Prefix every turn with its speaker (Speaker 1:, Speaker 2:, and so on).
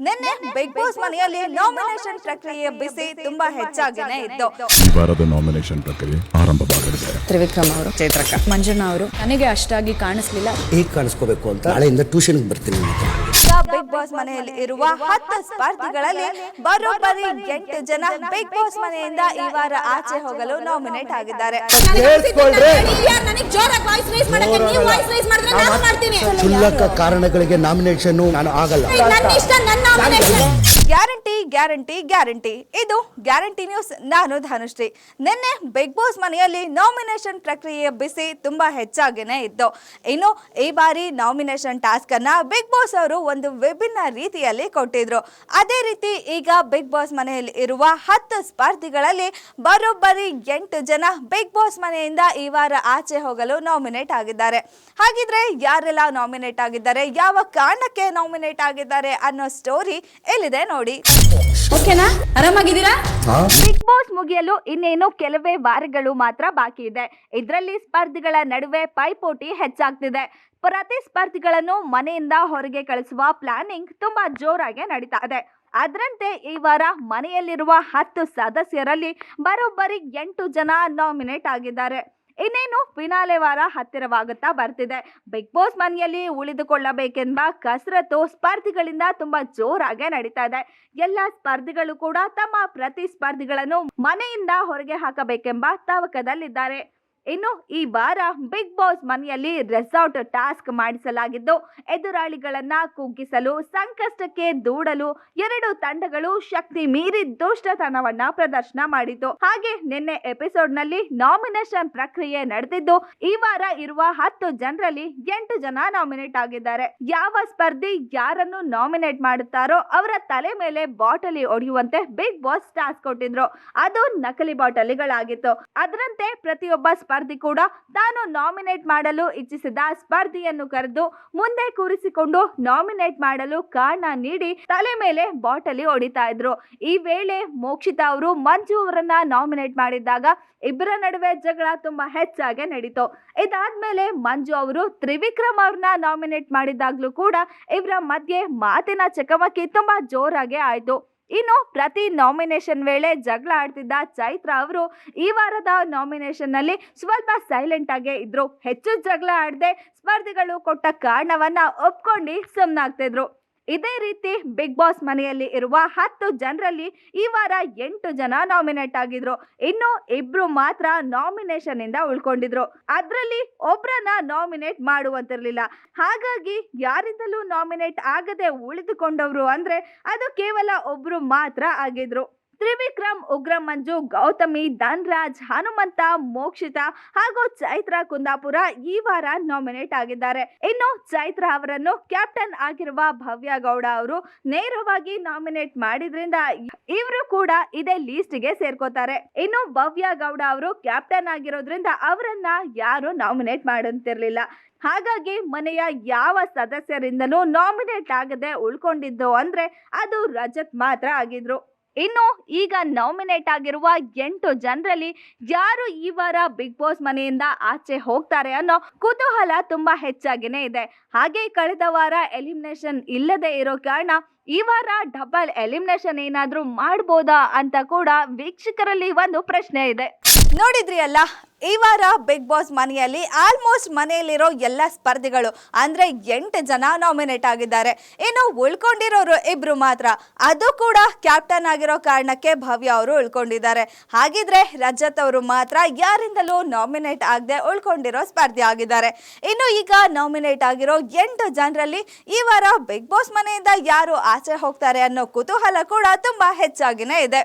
Speaker 1: ನಿನ್ನೆ big Boss ಮನೆಯಲ್ಲಿ nomination ಪ್ರಕ್ರಿಯೆ ಬಿಸಿ ತುಂಬಾ ಹೆಚ್ಚಾಗಿನೇ ಇತ್ತು.
Speaker 2: ಈ ವಾರದ ನಾಮಿನೇಷನ್ ಪ್ರಕ್ರಿಯೆ ಆರಂಭವಾಗಲಿದೆ.
Speaker 3: ತ್ರಿವಿಕ್ರಮ್ ಅವರು ಚೈತ್ರಕ್ಕ ಮಂಜಣ್ಣ ಅವರು ನನಗೆ ಅಷ್ಟಾಗಿ ಕಾಣಿಸ್ಲಿಲ್ಲ.
Speaker 4: ಹೇಗೆ ಕಾಣಿಸ್ಕೋಬೇಕು ಅಂತ ನಾಳೆಯಿಂದ ಟ್ಯೂಷನ್ಗೆ ಬರ್ತೀನಿ.
Speaker 1: ಈಗ ಬಿಗ್ ಬಾಸ್ ಮನೆಯಲ್ಲಿ ಇರುವ ಹತ್ತು ಸ್ಪರ್ಧಿಗಳಲ್ಲಿ ಬರೋಬ್ಬರಿ ಎಂಟು ಜನ ಬಿಗ್ ಬಾಸ್ ಮನೆಯಿಂದ ಈ ವಾರ ಆಚೆ ಹೋಗಲು ನಾಮಿನೇಟ್ ಆಗಿದ್ದಾರೆ.
Speaker 4: ಕ್ಷುಲ್ಲಕ ಕಾರಣಗಳಿಗೆ ನಾಮಿನೇಷನ್ ನಾನು ಆಗಲ್ಲ.
Speaker 1: Guarantee guarantee guarantee. ಇದು ಗ್ಯಾರಂಟಿ ನ್ಯೂಸ್, ನಾನು ಧನುಶ್ರೀ. ನಿನ್ನೆ ಬಿಗ್ ಬಾಸ್ ಮನೆಯಲ್ಲಿ ನಾಮಿನೇಷನ್ ಪ್ರಕ್ರಿಯೆ ಬಿಸಿ, ತುಂಬಾ ಹೆಚ್ಚಾಗಿನೇ ಇತ್ತು. ಇನ್ನು ಈ ಬಾರಿ ನಾಮಿನೇಷನ್ ಟಾಸ್ಕ್ ಅನ್ನ ಬಿಗ್ ಬಾಸ್ ಅವರು ಒಂದು ವಿಭಿನ್ನ ರೀತಿಯಲ್ಲಿ ಕೊಟ್ಟಿದ್ರು. ಅದೇ ರೀತಿ ಈಗ ಬಿಗ್ ಬಾಸ್ ಮನೆಯಲ್ಲಿ ಇರುವ ಹತ್ತು ಸ್ಪರ್ಧಿಗಳಲ್ಲಿ ಬರೋಬ್ಬರಿ ಎಂಟು ಜನ ಬಿಗ್ ಬಾಸ್ ಮನೆಯಿಂದ ಈ ವಾರ ಆಚೆ ಹೋಗಲು ನಾಮಿನೇಟ್ ಆಗಿದ್ದಾರೆ. ಹಾಗಿದ್ರೆ ಯಾರೆಲ್ಲ ನಾಮಿನೇಟ್ ಆಗಿದ್ದಾರೆ? ಯಾವ ಕಾರಣಕ್ಕೆ ನಾಮಿನೇಟ್ ಆಗಿದ್ದಾರೆ ಅನ್ನೋ ಸ್ಟೋರಿ ಎಲ್ಲಿದೆ ನೋಡಿ.
Speaker 3: ಓಕೆನಾ? ಆರಾಮಾಗಿದ್ದೀರಾ?
Speaker 1: ಬಿಗ್ ಬಾಸ್ ಮುಗಿಯಲು ಇನ್ನೇನು ಕೆಲವೇ ವಾರಗಳು ಮಾತ್ರ ಬಾಕಿ ಇದೆ. ಇದರಲ್ಲಿ ಸ್ಪರ್ಧಿಗಳ ನಡುವೆ ಪೈಪೋಟಿ ಹೆಚ್ಚಾಗ್ತಿದೆ. ಪ್ರತಿ ಸ್ಪರ್ಧಿಗಳನ್ನು ಮನೆಯಿಂದ ಹೊರಗೆ ಕಳಿಸುವ ಪ್ಲಾನಿಂಗ್ ತುಂಬಾ ಜೋರಾಗಿ ನಡೀತಾ ಇದೆ. ಅದರಂತೆ ಈ ವಾರ ಮನೆಯಲ್ಲಿರುವ ಹತ್ತು ಸದಸ್ಯರಲ್ಲಿ ಬರೋಬ್ಬರಿ ಎಂಟು ಜನ ನಾಮಿನೇಟ್ ಆಗಿದ್ದಾರೆ. ಇನ್ನೇನು ಫಿನಾಲೆ ವಾರ ಹತ್ತಿರವಾಗುತ್ತಾ ಬರ್ತಿದೆ. ಬಿಗ್ ಬಾಸ್ ಮನೆಯಲ್ಲಿ ಉಳಿದುಕೊಳ್ಳಬೇಕೆಂಬ ಕಸರತ್ತು ಸ್ಪರ್ಧಿಗಳಿಂದ ತುಂಬಾ ಜೋರಾಗೆ ನಡೀತಾ ಇದೆ. ಎಲ್ಲ ಸ್ಪರ್ಧಿಗಳು ಕೂಡ ತಮ್ಮ ಪ್ರತಿಸ್ಪರ್ಧಿಗಳನ್ನು ಮನೆಯಿಂದ ಹೊರಗೆ ಹಾಕಬೇಕೆಂಬ ತವಕದಲ್ಲಿದ್ದಾರೆ. ಇನ್ನು ಈ ವಾರ ಬಿಗ್ ಬಾಸ್ ಮನೆಯಲ್ಲಿ ರೆಸಾರ್ಟ್ ಟಾಸ್ಕ್ ಮಾಡಿಸಲಾಗಿದ್ದು, ಎದುರಾಳಿಗಳನ್ನ ಕುಗ್ಗಿಸಲು, ಸಂಕಷ್ಟಕ್ಕೆ ದೂಡಲು ಎರಡು ತಂಡಗಳು ಶಕ್ತಿ ಮೀರಿ ದುಷ್ಟತನವನ್ನ ಪ್ರದರ್ಶನ ಮಾಡಿತು ಹಾಗೆ ನಿನ್ನೆ ಎಪಿಸೋಡ್ನಲ್ಲಿ ನಾಮಿನೇಷನ್ ಪ್ರಕ್ರಿಯೆ ನಡೆದಿದ್ದು, ಈ ವಾರ ಇರುವ ಹತ್ತು ಜನರಲ್ಲಿ ಎಂಟು ಜನ ನಾಮಿನೇಟ್ ಆಗಿದ್ದಾರೆ. ಯಾವ ಸ್ಪರ್ಧಿ ಯಾರನ್ನು ನಾಮಿನೇಟ್ ಮಾಡುತ್ತಾರೋ ಅವರ ತಲೆ ಮೇಲೆ ಬಾಟಲಿ ಒಡೆಯುವಂತೆ ಬಿಗ್ ಬಾಸ್ ಟಾಸ್ಕ್ ಕೊಟ್ಟಿದ್ರು. ಅದು ನಕಲಿ ಬಾಟಲಿಗಳಾಗಿತ್ತು. ಅದರಂತೆ ಪ್ರತಿಯೊಬ್ಬ ಕೂಡ ತಾನು ನಾಮಿನೇಟ್ ಮಾಡಲು ಇಚ್ಛಿಸಿದ ಸ್ಪರ್ಧಿಯನ್ನು ಕರೆದು ಮುಂದೆ ಕೂರಿಸಿಕೊಂಡು ನಾಮಿನೇಟ್ ಮಾಡಲು ಕಾರಣ ನೀಡಿ ತಲೆ ಮೇಲೆ ಬಾಟಲಿ ಹೊಡಿತಾ ಇದ್ರು. ಈ ವೇಳೆ ಮೋಕ್ಷಿತಾ ಅವರು ಮಂಜು ಅವರನ್ನ ನಾಮಿನೇಟ್ ಮಾಡಿದ್ದಾಗ ಇಬ್ಬರ ನಡುವೆ ಜಗಳ ತುಂಬಾ ಹೆಚ್ಚಾಗಿ ನಡೀತು. ಇದಾದ್ಮೇಲೆ ಮಂಜು ಅವರು ತ್ರಿವಿಕ್ರಮ್ ಅವ್ರನ್ನ ನಾಮಿನೇಟ್ ಮಾಡಿದಾಗ್ಲೂ ಕೂಡ ಇವರ ಮಧ್ಯೆ ಮಾತಿನ ಚಕಮಕಿ ತುಂಬಾ ಜೋರಾಗಿ ಆಯ್ತು. ಇನ್ನು ಪ್ರತಿ ನಾಮಿನೇಷನ್ ವೇಳೆ ಜಗಳ ಆಡ್ತಿದ್ದ ಚೈತ್ರ ಅವರು ಈ ವಾರದ ನಾಮಿನೇಷನ್ನಲ್ಲಿ ಸ್ವಲ್ಪ ಸೈಲೆಂಟ್ ಆಗೇ ಇದ್ರು. ಹೆಚ್ಚು ಜಗಳ ಆಡದೆ ಸ್ಪರ್ಧಿಗಳು ಕೊಟ್ಟ ಕಾರಣವನ್ನ ಒಪ್ಕೊಂಡು ಸುಮ್ಮನಾಗ್ತಿದ್ರು ಇದೇ ರೀತಿ ಬಿಗ್ ಬಾಸ್ ಮನೆಯಲ್ಲಿ ಇರುವ ಹತ್ತು ಜನರಲ್ಲಿ ಈ ವಾರ ಎಂಟು ಜನ ನಾಮಿನೇಟ್ ಆಗಿದ್ರು. ಇನ್ನು ಇಬ್ರು ಮಾತ್ರ ನಾಮಿನೇಷನ್ ಇಂದ ಉಳ್ಕೊಂಡಿದ್ರು. ಅದರಲ್ಲಿ ಒಬ್ರನ್ನ ನಾಮಿನೇಟ್ ಮಾಡುವಂತಿರ್ಲಿಲ್ಲ. ಹಾಗಾಗಿ ಯಾರಿಂದಲೂ ನಾಮಿನೇಟ್ ಆಗದೆ ಉಳಿದುಕೊಂಡವರು ಅಂದ್ರೆ ಅದು ಕೇವಲ ಒಬ್ರು ಮಾತ್ರ ಆಗಿದ್ರು. ತ್ರಿವಿಕ್ರಮ್, ಉಗ್ರ ಮಂಜು, ಗೌತಮಿ, ಧನ್ರಾಜ್, ಹನುಮಂತ, ಮೋಕ್ಷಿತ ಹಾಗೂ ಚೈತ್ರ ಕುಂದಾಪುರ ಈ ವಾರ ನಾಮಿನೇಟ್ ಆಗಿದ್ದಾರೆ. ಇನ್ನು ಚೈತ್ರ ಅವರನ್ನು ಕ್ಯಾಪ್ಟನ್ ಆಗಿರುವ ಭವ್ಯ ಗೌಡ ಅವರು ನೇರವಾಗಿ ನಾಮಿನೇಟ್ ಮಾಡಿದ್ರಿಂದ ಇವರು ಕೂಡ ಇದೇ ಲೀಸ್ಟ್ಗೆ ಸೇರ್ಕೋತಾರೆ. ಇನ್ನು ಭವ್ಯ ಗೌಡ ಅವರು ಕ್ಯಾಪ್ಟನ್ ಆಗಿರೋದ್ರಿಂದ ಅವರನ್ನ ಯಾರು ನಾಮಿನೇಟ್ ಮಾಡಂತಿರ್ಲಿಲ್ಲ ಹಾಗಾಗಿ ಮನೆಯ ಯಾವ ಸದಸ್ಯರಿಂದಲೂ ನಾಮಿನೇಟ್ ಆಗದೆ ಉಳ್ಕೊಂಡಿದ್ದು ಅಂದ್ರೆ ಅದು ರಜತ್ ಮಾತ್ರ ಆಗಿದ್ರು. ಇನ್ನು ಈಗ ನಾಮಿನೇಟ್ ಆಗಿರುವ ಎಂಟು ಜನರಲ್ಲಿ ಯಾರು ಈ ವಾರ ಬಿಗ್ ಬಾಸ್ ಮನೆಯಿಂದ ಆಚೆ ಹೋಗ್ತಾರೆ ಅನ್ನೋ ಕುತೂಹಲ ತುಂಬಾ ಹೆಚ್ಚಾಗಿನೇ ಇದೆ. ಹಾಗೆ ಕಳೆದ ವಾರ ಎಲಿಮಿನೇಷನ್ ಇಲ್ಲದೆ ಇರೋ ಕಾರಣ ಈ ವಾರ ಡಬಲ್ ಎಲಿಮಿನೇಷನ್ ಏನಾದರೂ ಮಾಡ್ಬೋದಾ ಅಂತ ಕೂಡ ವೀಕ್ಷಕರಲ್ಲಿ ಒಂದು ಪ್ರಶ್ನೆ ಇದೆ. ನೋಡಿದ್ರಿ ಅಲ್ಲ, ಈ ವಾರ ಬಿಗ್ ಬಾಸ್ ಮನೆಯಲ್ಲಿ ಆಲ್ಮೋಸ್ಟ್ ಮನೆಯಲ್ಲಿರೋ ಎಲ್ಲ ಸ್ಪರ್ಧಿಗಳು, ಅಂದ್ರೆ ಎಂಟು ಜನ ನಾಮಿನೇಟ್ ಆಗಿದ್ದಾರೆ. ಇನ್ನು ಉಳ್ಕೊಂಡಿರೋರು ಇಬ್ರು ಮಾತ್ರ. ಅದು ಕೂಡ ಕ್ಯಾಪ್ಟನ್ ಆಗಿರೋ ಕಾರಣಕ್ಕೆ ಭವ್ಯ ಅವರು ಉಳ್ಕೊಂಡಿದ್ದಾರೆ. ಹಾಗಿದ್ರೆ ರಜತ್ ಅವರು ಮಾತ್ರ ಯಾರಿಂದಲೂ ನಾಮಿನೇಟ್ ಆಗದೆ ಉಳ್ಕೊಂಡಿರೋ ಸ್ಪರ್ಧಿ ಆಗಿದ್ದಾರೆ. ಇನ್ನು ಈಗ ನಾಮಿನೇಟ್ ಆಗಿರೋ ಎಂಟು ಜನರಲ್ಲಿ ಈ ವಾರ ಬಿಗ್ ಬಾಸ್ ಮನೆಯಿಂದ ಯಾರು ಆಚೆ ಹೋಗ್ತಾರೆ ಅನ್ನೋ ಕುತೂಹಲ ಕೂಡ ತುಂಬಾ ಹೆಚ್ಚಾಗಿನೇ ಇದೆ.